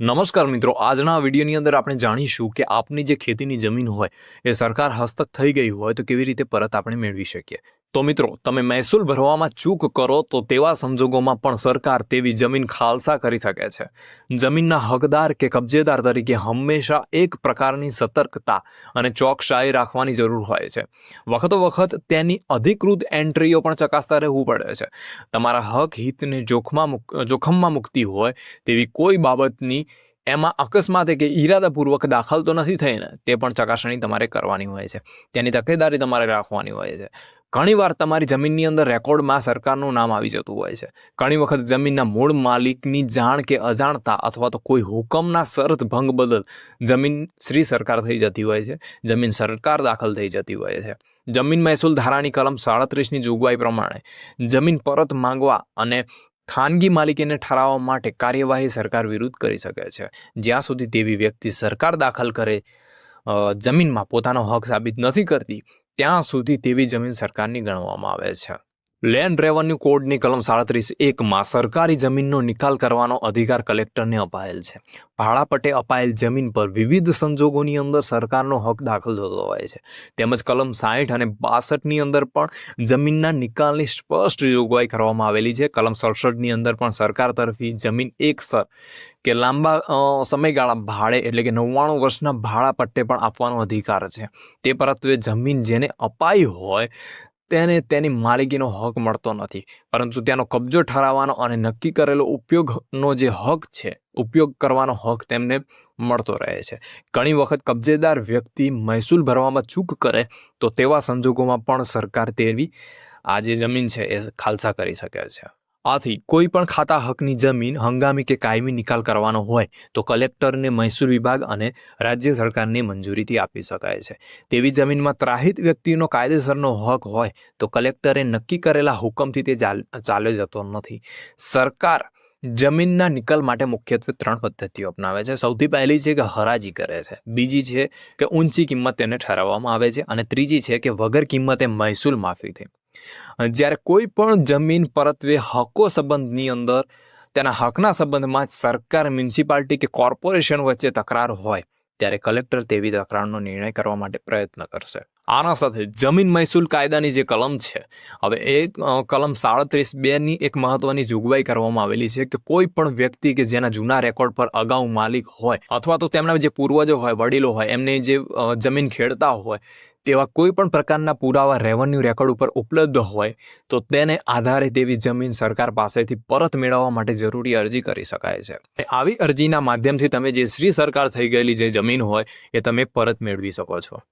નમસ્કાર મિત્રો, આજના વિડીયોની અંદર આપણે જાણીશું કે આપની જે ખેતીની જમીન હોય, એ સરકાર હસ્તક થઈ ગઈ હોય તો કેવી રીતે પરત આપણે મેળવી શકીએ. તો મિત્રો, તમે મહેસૂલ ભરવામાં ચૂક કરો તો તેવા સંજોગોમાં પણ સરકાર તેવી જમીન ખાલસા કરી શકે છે. જમીનના હકદાર કે કબજેદાર તરીકે હંમેશા એક પ્રકારની સતર્કતા અને ચોકશાઈ રાખવાની જરૂર હોય છે. વખતો વખત તેની અધિકૃત એન્ટ્રીઓ પણ ચકાસતા રહેવું પડે છે. તમારા હક હિતને જોખમાં જોખમમાં મૂકતી હોય તેવી કોઈ બાબતની એમાં અકસ્માતે કે ઈરાદાપૂર્વક દાખલ તો નથી થઈ ને તે પણ ચકાસણી તમારે કરવાની હોય છે. તેની તકેદારી તમારે રાખવાની હોય છે. ઘણીવાર તમારી જમીનની અંદર રેકોર્ડમાં સરકારનું નામ આવી જતું હોય છે. ઘણી વખત જમીનના મૂળ માલિકની જાણ કે અજાણતા અથવા તો કોઈ હુકમના શરત ભંગ બદલ જમીન શ્રી સરકાર થઈ જતી હોય છે, જમીન સરકાર દાખલ થઈ જતી હોય છે. જમીન મહેસૂલ ધારાની કલમ સાડત્રીસની જોગવાઈ પ્રમાણે જમીન પરત માંગવા અને ખાનગી માલિકીને ઠરાવવા માટે કાર્યવાહી સરકાર વિરુદ્ધ કરી શકે છે. જ્યાં સુધી તેવી વ્યક્તિ સરકાર દાખલ કરે જમીનમાં પોતાનો હક સાબિત નથી કરતી ત્યાં સુધી તેવી જમીન સરકારની ગણવામાં આવે છે. લેન્ડ રેવન્યુ કોડની કલમ સાડત્રીસ એકમાં સરકારી જમીનનો નિકાલ કરવાનો અધિકાર કલેક્ટરને અપાયેલ છે. ભાડાપટ્ટે અપાયેલ જમીન પર વિવિધ સંજોગોની અંદર સરકારનો હક દાખલ થતો હોય છે. તેમજ કલમ સાહીઠ અને બાસઠની અંદર પણ જમીનના નિકાલની સ્પષ્ટ જોગવાઈ કરવામાં આવેલી છે. કલમ સડસઠની અંદર પણ સરકાર તરફી જમીન એકસર કે લાંબા સમયગાળા ભાડે એટલે કે નવ્વાણું વર્ષના ભાડા પટ્ટે પણ આપવાનો અધિકાર છે. તે પરત્વે જમીન જેને અપાઈ હોય તેને તેની માલિકીનો હક મળતો નથી. પરંતુ તેનો કબજો ઠરાવવાનો અને નક્કી કરેલો ઉપયોગનો જે હક છે, ઉપયોગ કરવાનો હક તેમને મળતો રહે છે. ઘણી વખત કબજેદાર વ્યક્તિ મહેસૂલ ભરવામાં ચૂક કરે, તો તેવા સંજોગોમાં પણ સરકાર તેવી આ જે જમીન છે એ ખાલસા કરી શકે છે. આથી કોઈ પણ ખાતા હકની જમીન, હંગામી કે કાયમી નિકાલ કરવાનો હોય, તો કલેક્ટરને મહેસૂલ વિભાગ અને રાજ્ય સરકારની મંજૂરીથી આપી શકાય છે. તેવી જમીનમાં ત્રાહિત વ્યક્તિનો કાયદેસરનો હક હોય, તો કલેક્ટરે નક્કી કરેલા હુકમથી તે ચાલ- જતો નથી. સરકાર જમીનના નિકાલ માટે મુખ્યત્વે ત્રણ પદ્ધતિઓ અપનાવે છે. સૌથી પહેલી છે કે હરાજી કરે છે. બીજી છે કે ઊંચી કિંમત તેને ઠરાવવામાં આવે છે. અને ત્રીજી છે કે વગર કિંમતે મહેસૂલ માફીથી જ્યારે કોઈ પણ જમીન પરત્વે હકો સંબંધની અંદર, તેના હકના સંબંધમાં સરકાર, મ્યુનિસિપાલિટી કે કોર્પોરેશન વચ્ચે તકરાર હોય, ત્યારે કલેક્ટર તેવી તકરારનો નિર્ણય કરવા માટે પ્રયત્ન કરશે. આના સાથે જમીન મહેસૂલ કાયદાની જે કલમ છે, હવે એ કલમ સાડત્રીસ બેની એક મહત્વની જોગવાઈ કરવામાં આવેલી છે કે કોઈ પણ વ્યક્તિ કે જેના જૂના રેકોર્ડ પર અગાઉ માલિક હોય, અથવા તો તેમના જે પૂર્વજો હોય, વડીલો હોય, એમને જે જમીન ખેડતા હોય તેવા કોઈ પણ પ્રકારના પુરાવા રેવન્યુ રેકોર્ડ ઉપર ઉપલબ્ધ હોય, તો તેને આધારે તેવી જમીન સરકાર પાસેથી પરત મેળવવા માટે જરૂરી અરજી કરી શકાય છે. આવી અરજીના માધ્યમથી તમે જે શ્રી સરકાર થઈ ગયેલી જે જમીન હોય, એ તમે પરત મેળવી શકો છો.